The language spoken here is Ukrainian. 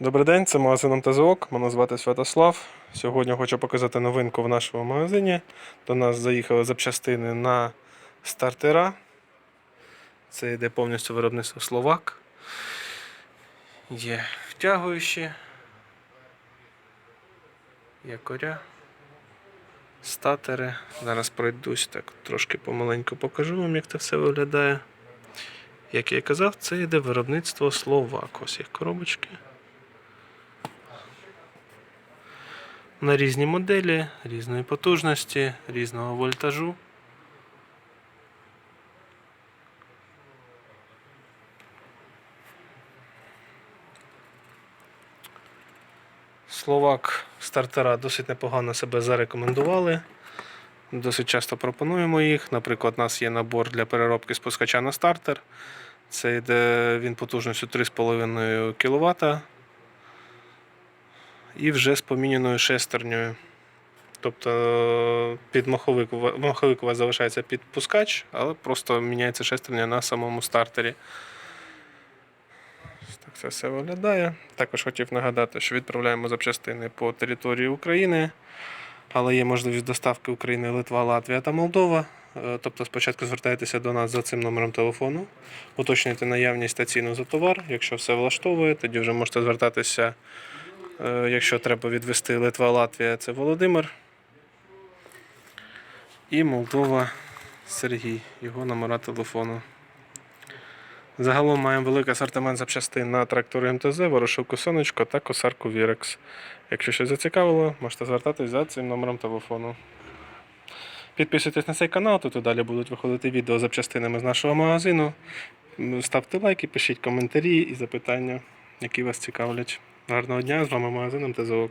Добрий день, це магазин МТЗОК. Мене звати Святослав. Сьогодні хочу показати новинку в нашому магазині. До нас заїхали запчастини на стартера. Це йде повністю виробництво Словак. Є втягуючі. Якоря. Статери. Зараз пройдусь так трошки помаленьку покажу вам, як це все виглядає. Як я і казав, це йде виробництво Словак. Ось їх коробочки. На різні моделі, різної потужності, різного вольтажу. Словак стартера досить непогано себе зарекомендували. Досить часто пропонуємо їх. Наприклад, у нас є набор для переробки спускача на стартер. Це йде він потужністю 3,5 кВт і вже з поміняною шестернею. Тобто під маховик, маховик у вас залишається під пускач, але просто міняється шестерня на самому стартері. Так це все виглядає. Також хотів нагадати, що відправляємо запчастини по території України, але є можливість доставки України, Литва, Латвія та Молдова. Е, Тобто спочатку звертайтеся до нас за цим номером телефону, уточнюйте наявність та ціну за товар. Якщо все влаштовує, тоді вже можете звертатися Якщо треба відвести Литва, Латвія, це Володимир. І Молдова Сергій, його номера телефону. Загалом маємо великий асортимент запчастин на трактори МТЗ, ворошилку сонечко та косарку Вірекс. Якщо щось зацікавило, можете звертатись за цим номером телефону. Підписуйтесь на цей канал, тут і далі будуть виходити відео з запчастинами з нашого магазину. Ставте лайки, пишіть коментарі і запитання, які вас цікавлять. Гарного дня, з вами магазин МТЗОК.